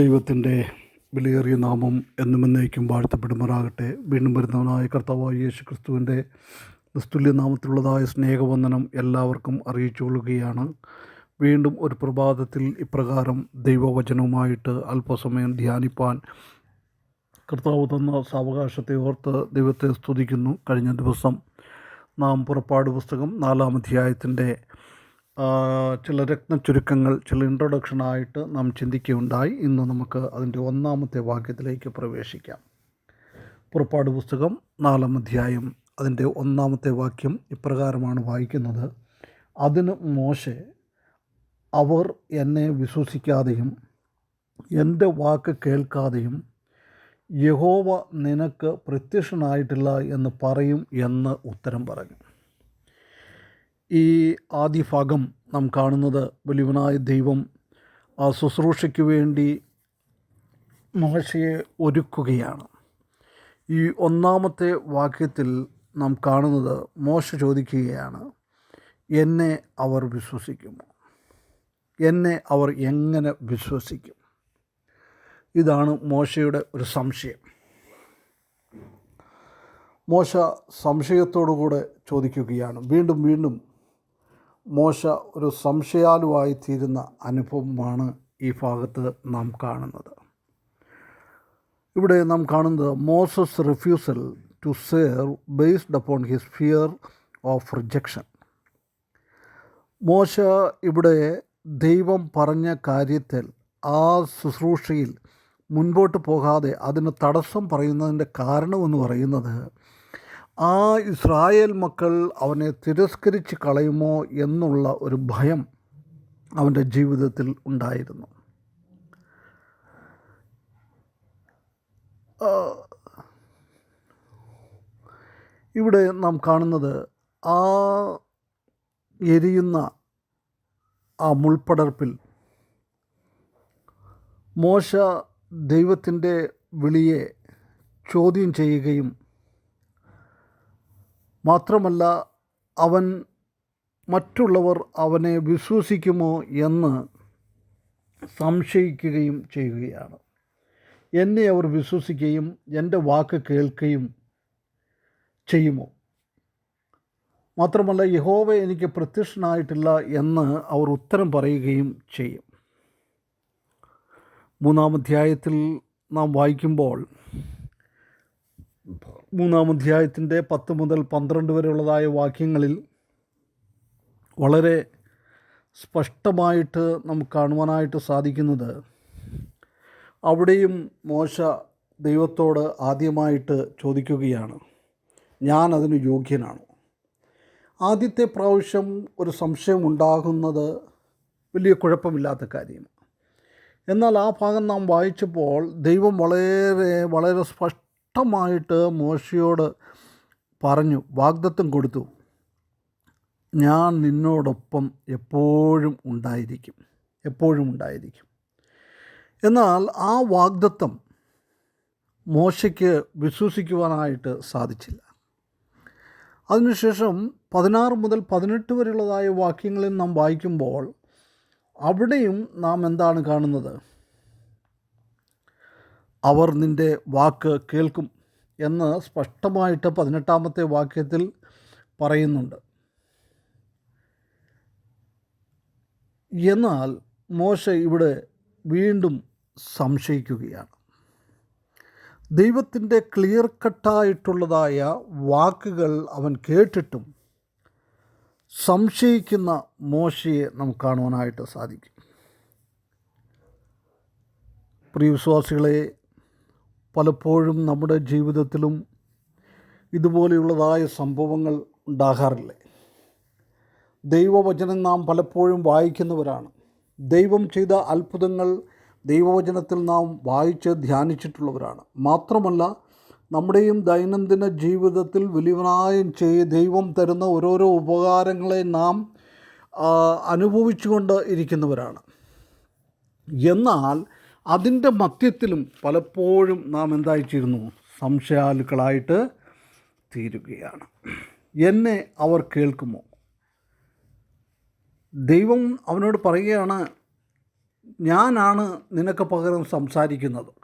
ദൈവത്തിന്റെ വിലയേറിയ നാമം എന്നും എന്നേക്കും വാഴ്ത്തപ്പെടുമാറാകട്ടെ. വീണ്ടും വരുന്നവനായ കർത്താവായ യേശു ക്രിസ്തുവിന്റെ നിസ്തുല്യ നാമത്തിലുള്ളതായ സ്നേഹവന്ദനം എല്ലാവർക്കും അറിയിച്ചു കൊള്ളുകയാണ് വീണ്ടും ഒരു പ്രഭാതത്തിൽ ഇപ്രകാരം ദൈവവചനവുമായിട്ട് അല്പസമയം ധ്യാനിപ്പാൻ കർത്താവ് തന്ന സാവകാശത്തെ ഓർത്ത് ദൈവത്തെ സ്തുതിക്കുന്നു. കഴിഞ്ഞ ദിവസം നാം പുറപ്പാട് പുസ്തകം നാലാം അധ്യായത്തിന്റെ ആ, രത്ന ചുരുക്കങ്ങൾ ചില ഇൻട്രൊഡക്ഷനായിട്ട് നാം ചിന്തിക്കുകയുണ്ടായി. ഇന്ന് നമുക്ക് അതിന്റെ ഒന്നാമത്തെ വാക്യത്തിലേക്ക് പ്രവേശിക്കാം. പുറപ്പാട് പുസ്തകം നാലാം അധ്യായം. അതിന്റെ ഒന്നാമത്തെ വാക്യം ഇപ്രകാരമാണ് വായിക്കുന്നത്. അതിന് മോശെ അവർ എന്നെ വിശ്വസിക്കാതെയും എന്റെ വാക്ക് കേൾക്കാതെയും യഹോവ നിനക്ക് പ്രത്യക്ഷനായിട്ടില്ല എന്ന് പറയും എന്ന് ഉത്തരം പറഞ്ഞു. ഈ ആദ്യ ഭാഗം നാം കാണുന്നത് വലിയവനായ ദൈവം ആ ശുശ്രൂഷയ്ക്ക് വേണ്ടി മോശയെ ഒരുക്കുകയാണ്. ഈ ഒന്നാമത്തെ വാക്യത്തിൽ നാം കാണുന്നത് മോശ ചോദിക്കുകയാണ് എന്നെ അവർ വിശ്വസിക്കുമോ? എന്നെ അവർ എങ്ങനെ വിശ്വസിക്കും? ഇതാണ് മോശയുടെ ഒരു സംശയം. മോശ സംശയത്തോടുകൂടെ ചോദിക്കുകയാണ്. വീണ്ടും വീണ്ടും മോശ ഒരു സംശയാലുവായി തീരുന്ന അനുഭവമാണ് ഈ ഭാഗത്ത് നാം കാണുന്നത്. ഇവിടെ നാം കാണുന്നത് Moses refusal to serve based upon his fear of rejection മോശ ഇവിടെ ദൈവം പറഞ്ഞ കാര്യത്തിൽ ആ ശുശ്രൂഷയിൽ മുൻപോട്ട് പോകാതെ അതിന് തടസ്സം പറയുന്നതിന്റെ കാരണമെന്ന് പറയുന്നത് ആ ഇസ്രായേൽ മക്കൾ അവനെ തിരസ്കരിച്ച് കളയുമോ എന്നുള്ള ഒരു ഭയം അവന്റെ ജീവിതത്തിൽ ഉണ്ടായിരുന്നു. ഇവിടെ നാം കാണുന്നത് ആ എരിയുന്ന ആ മുൾപ്പടർപ്പിൽ മോശ ദൈവത്തിന്റെ വിളിയെ ചോദ്യം ചെയ്യുകയും മാത്രമല്ല അവൻ മറ്റുള്ളവർ അവനെ വിശ്വസിക്കുമോ എന്ന് സംശയിക്കുകയും ചെയ്യുകയാണ്. എന്നെ അവർ വിശ്വസിക്കുകയും എന്റെ വാക്ക് കേൾക്കുകയും ചെയ്യുമോ? മാത്രമല്ല യഹോവ എനിക്ക് പ്രത്യക്ഷനായിട്ടില്ല എന്ന് അവർ ഉത്തരം പറയുകയും ചെയ്യും. മൂന്നാം അധ്യായത്തിൽ നാം വായിക്കുമ്പോൾ മൂന്നാം അധ്യായത്തിന്റെ പത്ത് മുതൽ പന്ത്രണ്ട് വരെയുള്ളതായ വാക്യങ്ങളിൽ വളരെ സ്പഷ്ടമായിട്ട് നമുക്ക് കാണുവാനായിട്ട് സാധിക്കുന്നത് അവിടെയും മോശ ദൈവത്തോട് ആദ്യമായിട്ട് ചോദിക്കുകയാണ് ഞാൻ അതിന് യോഗ്യനാണ്? ആദ്യത്തെ പ്രാവശ്യം ഒരു സംശയം ഉണ്ടാകുന്നത് വലിയ കുഴപ്പമില്ലാത്ത കാര്യമാണ്. എന്നാൽ ആ ഭാഗം നാം വായിച്ചപ്പോൾ ദൈവം വളരെ വളരെ സ്പഷ്ടമായിട്ട് മോശയോട് പറഞ്ഞു വാഗ്ദത്തം കൊടുത്തു. ഞാൻ നിന്നോടൊപ്പം എപ്പോഴും ഉണ്ടായിരിക്കും എപ്പോഴും ഉണ്ടായിരിക്കും. എന്നാൽ ആ വാഗ്ദത്തം മോശയ്ക്ക് വിശ്വസിക്കുവാനായിട്ട് സാധിച്ചില്ല. അതിനുശേഷം പതിനാറ് മുതൽ പതിനെട്ട് വരെയുള്ളതായ വാക്യങ്ങളിൽ നാം വായിക്കുമ്പോൾ അവിടെയും നാം എന്താണ് കാണുന്നത്? അവർ നിന്റെ വാക്ക് കേൾക്കും എന്ന് സ്പഷ്ടമായിട്ട് പതിനെട്ടാമത്തെ വാക്യത്തിൽ പറയുന്നുണ്ട്. എന്നാൽ മോശ ഇവിടെ വീണ്ടും സംശയിക്കുകയാണ്. ദൈവത്തിന്റെ ക്ലിയർ കട്ടായിട്ടുള്ളതായ വാക്കുകൾ അവൻ കേട്ടിട്ടും സംശയിക്കുന്ന മോശയെ നമുക്ക് കാണുവാനായിട്ട് സാധിക്കും. പ്രിയ വിശ്വാസികളെ പലപ്പോഴും നമ്മുടെ ജീവിതത്തിലും ഇതുപോലെയുള്ളതായ സംഭവങ്ങൾ ഉണ്ടാകാറില്ലേ? ദൈവവചനം നാം പലപ്പോഴും വായിക്കുന്നവരാണ്. ദൈവം ചെയ്ത അത്ഭുതങ്ങൾ ദൈവവചനത്തിൽ നാം വായിച്ച് ധ്യാനിച്ചിട്ടുള്ളവരാണ്. മാത്രമല്ല നമ്മുടെയും ദൈനംദിന ജീവിതത്തിൽ വലിയവനായ ചെയ്ത് ദൈവം തരുന്ന ഓരോരോ ഉപകാരങ്ങളെ നാം അനുഭവിച്ചുകൊണ്ട് ഇരിക്കുന്നവരാണ്. എന്നാൽ അതിന്റെ മധ്യത്തിലും പലപ്പോഴും നാം എന്തായിച്ചിരുന്നു? സംശയാലുക്കളായിട്ട് തീരുകയാണ്. എന്നെ അവർ കേൾക്കുമോ? ദൈവം അവനോട് പറയുകയാണ് ഞാനാണ് നിനക്ക് പകരം സംസാരിക്കുന്നത്.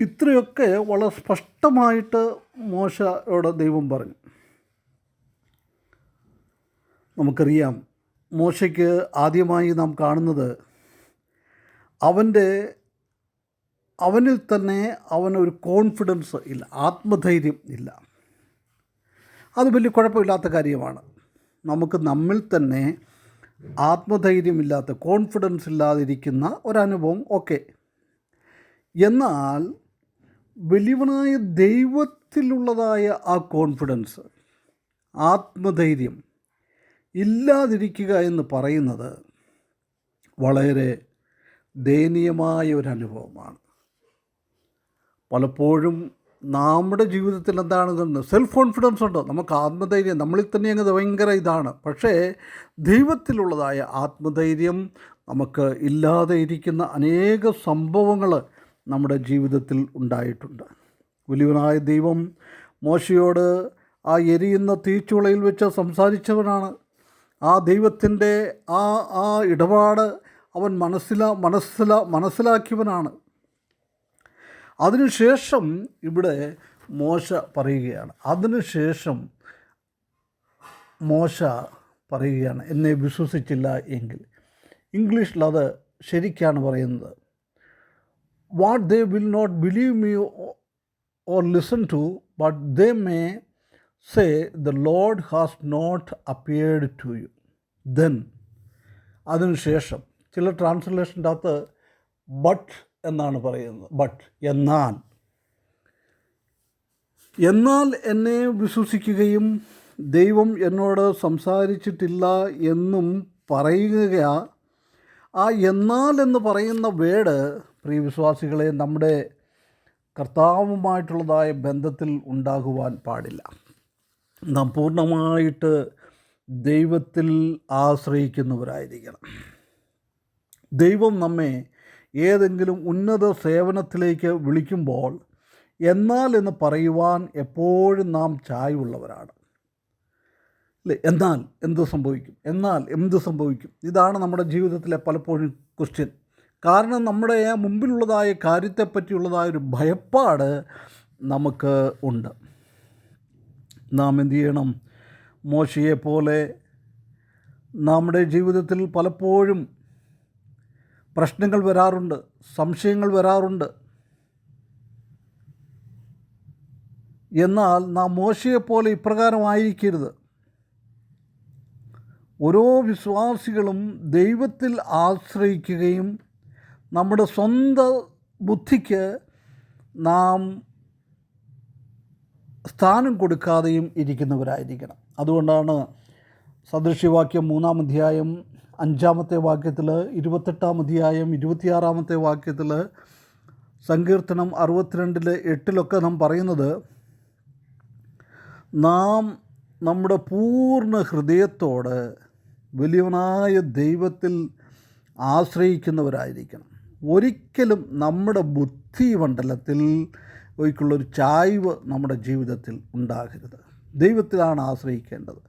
ഇത്രയൊക്കെ വളരെ സ്പഷ്ടമായിട്ട് മോശയോട് ദൈവം പറഞ്ഞു. നമുക്കറിയാം മോശയ്ക്ക് ആദ്യമായി നാം കാണുന്നത് അവന്റെ അവനിൽ തന്നെ അവനൊരു കോൺഫിഡൻസ് ഇല്ല ആത്മധൈര്യം ഇല്ല. അത് വലിയ കുഴപ്പമില്ലാത്ത കാര്യമാണ്. നമുക്ക് നമ്മിൽ തന്നെ ആത്മധൈര്യമില്ലാത്ത കോൺഫിഡൻസ് ഇല്ലാതിരിക്കുന്ന ഒരനുഭവം ഓക്കെ എന്നാൽ വലിയവനായ ദൈവത്തിലുള്ളതായ ആ കോൺഫിഡൻസ് ആത്മധൈര്യം ഇല്ലാതിരിക്കുക എന്ന് പറയുന്നത് വളരെ ദയനീയമായ ഒരു അനുഭവമാണ് പലപ്പോഴും നമ്മുടെ ജീവിതത്തിൽ എന്താണ് ഇതുണ്ട്? സെൽഫ് കോൺഫിഡൻസ് ഉണ്ടോ. നമുക്ക് ആത്മധൈര്യം നമ്മളിൽ തന്നെ അങ്ങ് ഭയങ്കര ഇതാണ്. പക്ഷേ ദൈവത്തിലുള്ളതായ ആത്മധൈര്യം നമുക്ക് ഇല്ലാതെ ഇരിക്കുന്ന അനേക സംഭവങ്ങൾ നമ്മുടെ ജീവിതത്തിൽ ഉണ്ടായിട്ടുണ്ട്. വലിയവനായ ദൈവം മോശയോട് ആ എരിയുന്ന തീച്ചുളയിൽ വെച്ച് സംസാരിച്ചവനാണ്. ആ ദൈവത്തിന്റെ ആ ആ ഇടപാട് അവൻ മനസ്സിലാ മനസ്സിലാ മനസ്സിലാക്കിയവനാണ്. അതിനുശേഷം ഇവിടെ മോശ പറയുകയാണ്. അതിനുശേഷം മോശ പറയുകയാണ് എന്നെ വിശ്വസിച്ചില്ല എങ്കിൽ. ഇംഗ്ലീഷിൽ അത് ശരിക്കാണ് പറയുന്നത്. What they will not believe me or listen to but they may say the lord has not appeared to you then അതിനുശേഷം ചില ട്രാൻസ്ലേഷന്റെ അകത്ത് ബട്ട് എന്നാണ് പറയുന്നത്. ബട്ട് എന്നാൽ. എന്നാൽ എന്നെ വിശ്വസിക്കുകയും ദൈവം എന്നോട് സംസാരിച്ചിട്ടില്ല എന്നും പറയുക ആ എന്നാൽ എന്ന് പറയുന്ന വേട് പ്രിയ വിശ്വാസികളെ നമ്മുടെ കർത്താവുമായിട്ടുള്ളതായ ബന്ധത്തിൽ ഉണ്ടാകുവാൻ പാടില്ല. നാം പൂർണമായിട്ട് ദൈവത്തിൽ ആശ്രയിക്കുന്നവരായിരിക്കണം. ദൈവം നമ്മെ ഏതെങ്കിലും ഉന്നത സേവനത്തിലേക്ക് വിളിക്കുമ്പോൾ എന്നാൽ എന്ന് പറയുവാൻ എപ്പോഴും നാം ചായവുള്ളവരാണ്. അല്ലേ? എന്നാൽ എന്ത് സംഭവിക്കും? എന്നാൽ എന്ത് സംഭവിക്കും? ഇതാണ് നമ്മുടെ ജീവിതത്തിലെ പലപ്പോഴും ക്വസ്റ്റ്യൻ. കാരണം നമ്മുടെ മുമ്പിലുള്ളതായ കാര്യത്തെപ്പറ്റിയുള്ളതായ ഒരു ഭയപ്പാട് നമുക്ക് ഉണ്ട്. നാം എന്തു ചെയ്യണം? മോശയെപ്പോലെ പോലെ നമ്മുടെ ജീവിതത്തിൽ പലപ്പോഴും പ്രശ്നങ്ങൾ വരാറുണ്ട് സംശയങ്ങൾ വരാറുണ്ട്. എന്നാൽ നാം മോശയെപ്പോലെ ഇപ്രകാരമായിരിക്കരുത് ഓരോ വിശ്വാസികളും ദൈവത്തിൽ ആശ്രയിക്കുകയും നമ്മുടെ സ്വന്തം ബുദ്ധിക്ക് നാം സ്ഥാനം കൊടുക്കാതെയും ഇരിക്കുന്നവരായിരിക്കണം. അതുകൊണ്ടാണ് സദൃശ്യവാക്യം മൂന്നാം അധ്യായം അഞ്ചാമത്തെ വാക്യത്തിൽ ഇരുപത്തെട്ടാം അധ്യായം ഇരുപത്തിയാറാമത്തെ വാക്യത്തിൽ സങ്കീർത്തനം അറുപത്തിരണ്ടിൽ എട്ടിലൊക്കെ നാം പറയുന്നത് നാം നമ്മുടെ പൂർണ ഹൃദയത്തോട് വലിയവനായ ദൈവത്തിൽ ആശ്രയിക്കുന്നവരായിരിക്കണം. ഒരിക്കലും നമ്മുടെ ബുദ്ധി മണ്ഡലത്തിൽ ഒരിക്കലുള്ളൊരു ചായ്വ് നമ്മുടെ ജീവിതത്തിൽ ഉണ്ടാകരുത്. ദൈവത്തിലാണ് ആശ്രയിക്കേണ്ടത്.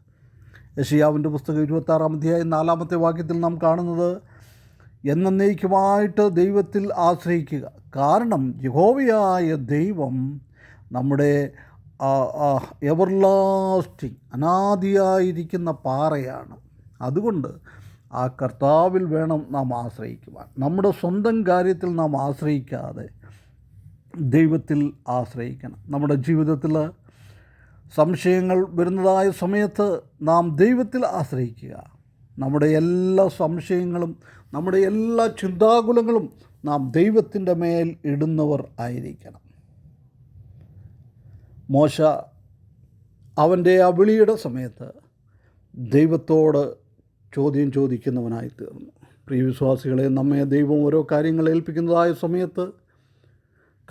യഷിയാവിന്റെ പുസ്തകം ഇരുപത്താറാം അധ്യായം നാലാമത്തെ വാക്യത്തിൽ നാം കാണുന്നത് എന്നേക്കുമായിട്ട് ദൈവത്തിൽ ആശ്രയിക്കുക. കാരണം യഹോവയായ ദൈവം നമ്മുടെ എവർലാസ്റ്റിംഗ് അനാദിയായിരിക്കുന്ന പാറയാണ്. അതുകൊണ്ട് ആ കർത്താവിൽ വേണം നാം ആശ്രയിക്കുവാൻ. നമ്മുടെ സ്വന്തം കാര്യത്തിൽ നാം ആശ്രയിക്കാതെ ദൈവത്തിൽ ആശ്രയിക്കണം. നമ്മുടെ ജീവിതത്തിൽ സംശയങ്ങൾ വരുന്നതായ സമയത്ത് നാം ദൈവത്തിൽ ആശ്രയിക്കുക. നമ്മുടെ എല്ലാ സംശയങ്ങളും നമ്മുടെ എല്ലാ ചിന്താകുലങ്ങളും നാം ദൈവത്തിന്റെ മേൽ ഇടുന്നവർ ആയിരിക്കണം. മോശ അവന്റെ ആ വിളിയുടെ സമയത്ത് ദൈവത്തോട് ചോദ്യം ചോദിക്കുന്നവനായി തീർന്നു പ്രിയ വിശ്വാസികളെ നമ്മെ ദൈവം ഓരോ കാര്യങ്ങൾ ഏൽപ്പിക്കുന്നതായ സമയത്ത്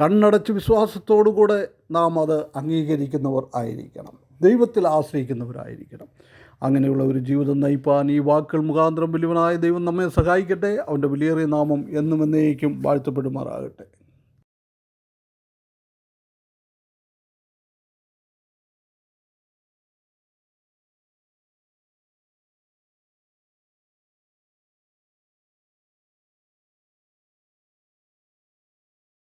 കണ്ണടച്ച് വിശ്വാസത്തോടുകൂടെ നാം അത് അംഗീകരിക്കുന്നവർ ആയിരിക്കണം. ദൈവത്തിൽ ആശ്രയിക്കുന്നവരായിരിക്കണം. അങ്ങനെയുള്ള ഒരു ജീവിതം നയിപ്പാൻ ഈ വാക്കുകൾ മുഖാന്തരം വലിയവനായ ദൈവം നമ്മെ സഹായിക്കട്ടെ. അവന്റെ വിലയേറിയ നാമം എന്നും എന്നേക്കും വാഴ്ത്തപ്പെടുമാറാകട്ടെ.